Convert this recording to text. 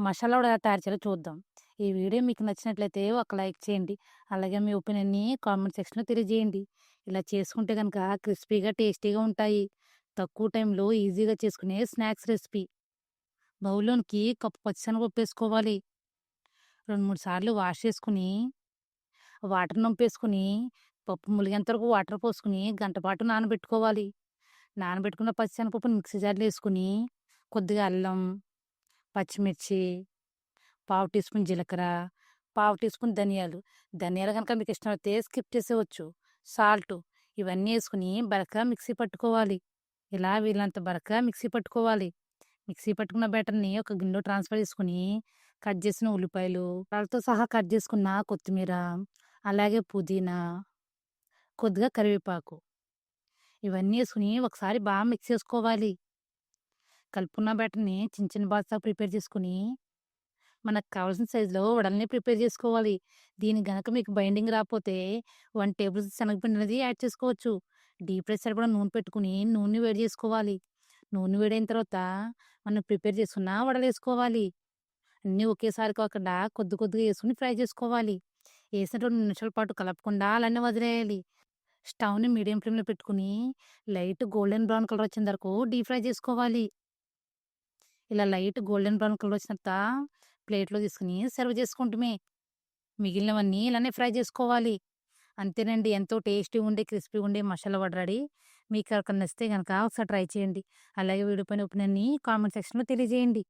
మసాలా కూడా తయారు చేయాలో చూద్దాం. ఈ వీడియో మీకు నచ్చినట్లయితే ఒక లైక్ చేయండి. అలాగే మీ ఒపీనియన్‌ని కామెంట్ సెక్షన్‌లో తెలియజేయండి. ఇలా చేసుకుంటే కనుక క్రిస్పీగా, టేస్టీగా ఉంటాయి. తక్కువ టైంలో ఈజీగా చేసుకునే స్నాక్స్ రెసిపీ. బౌల్‌లోనికి కప్పు పచ్చిశనగపప్పు వేసుకోవాలి రెండు మూడు సార్లు వాష్ చేసుకుని వాటర్ నొంపేసుకొని, పప్పు ములిగేంత వరకు వాటర్ పోసుకొని గంట పాటు నానబెట్టుకోవాలి. నానబెట్టుకున్న పచ్చిశనగపప్పుని మిక్సీ జార్‌లో వేసుకుని కొద్దిగా అల్లం, పచ్చిమిర్చి, పావు టీ స్పూన్ జీలకర్ర, పావు టీ స్పూన్ ధనియాలు. ధనియాలు కనుక మీకు ఇష్టమైతే స్కిప్ చేసేవచ్చు సాల్టు ఇవన్నీ వేసుకుని బరక మిక్సీ పట్టుకోవాలి. ఇలా వీళ్ళంత బరక మిక్సీ పట్టుకోవాలి. మిక్సీ పట్టుకున్న బ్యాటర్‌ని ఒక గిన్నెలో ట్రాన్స్‌ఫర్ చేసుకుని కట్ చేసిన ఉల్లిపాయలు, వాళ్ళతో సహా కట్ చేసుకున్న కొత్తిమీర, అలాగే పుదీనా, కొద్దిగా కరివేపాకు. ఇవన్నీ వేసుకుని ఒకసారి బాగా మిక్స్ చేసుకోవాలి. కలుపుకున్న బ్యాటర్‌ని చిన్న చిన్న బాల్స్‌లా ప్రిపేర్ చేసుకుని మనకు కావాల్సిన సైజులో వడల్ని ప్రిపేర్ చేసుకోవాలి. దీని గనక మీకు బైండింగ్ రాకపోతే వన్ టేబుల్ శనగపిండి అనేది యాడ్ చేసుకోవచ్చు. డీప్ ఫ్రై సరిపడా నూనె పెట్టుకుని నూనె వేడి చేసుకోవాలి. నూనె వేడైన తర్వాత మనం ప్రిపేర్ చేసుకున్న వడలేసుకోవాలి. అన్నీ ఒకేసారి కాకుండా కొద్ది కొద్దిగా వేసుకుని ఫ్రై చేసుకోవాలి. వేసిన రెండు నిమిషాల పాటు కలపకుండా అలానే వదిలేయాలి. స్టవ్‌ని మీడియం ఫ్లేమ్‌లో పెట్టుకుని లైట్ గోల్డెన్ బ్రౌన్ కలర్ వచ్చేంత వరకు డీప్ ఫ్రై చేసుకోవాలి. ఇలా లైట్ గోల్డెన్ బ్రౌన్ కలర్ వచ్చినంత ప్లేట్‌లో తీసుకొని సర్వ్ చేసుకుంటమే. మిగిలినవన్నీ ఇలానే ఫ్రై చేసుకోవాలి. అంతేనండి ఎంతో టేస్టీగా ఉండే, క్రిస్పీగా ఉండే మసాలా వడ రెడీ. మీకు అక్కడ నచ్చితే కనుక ఒకసారి ట్రై చేయండి. అలాగే వీడియో పైన ఒపీనియన్‌ని కామెంట్ సెక్షన్‌లో తెలియజేయండి.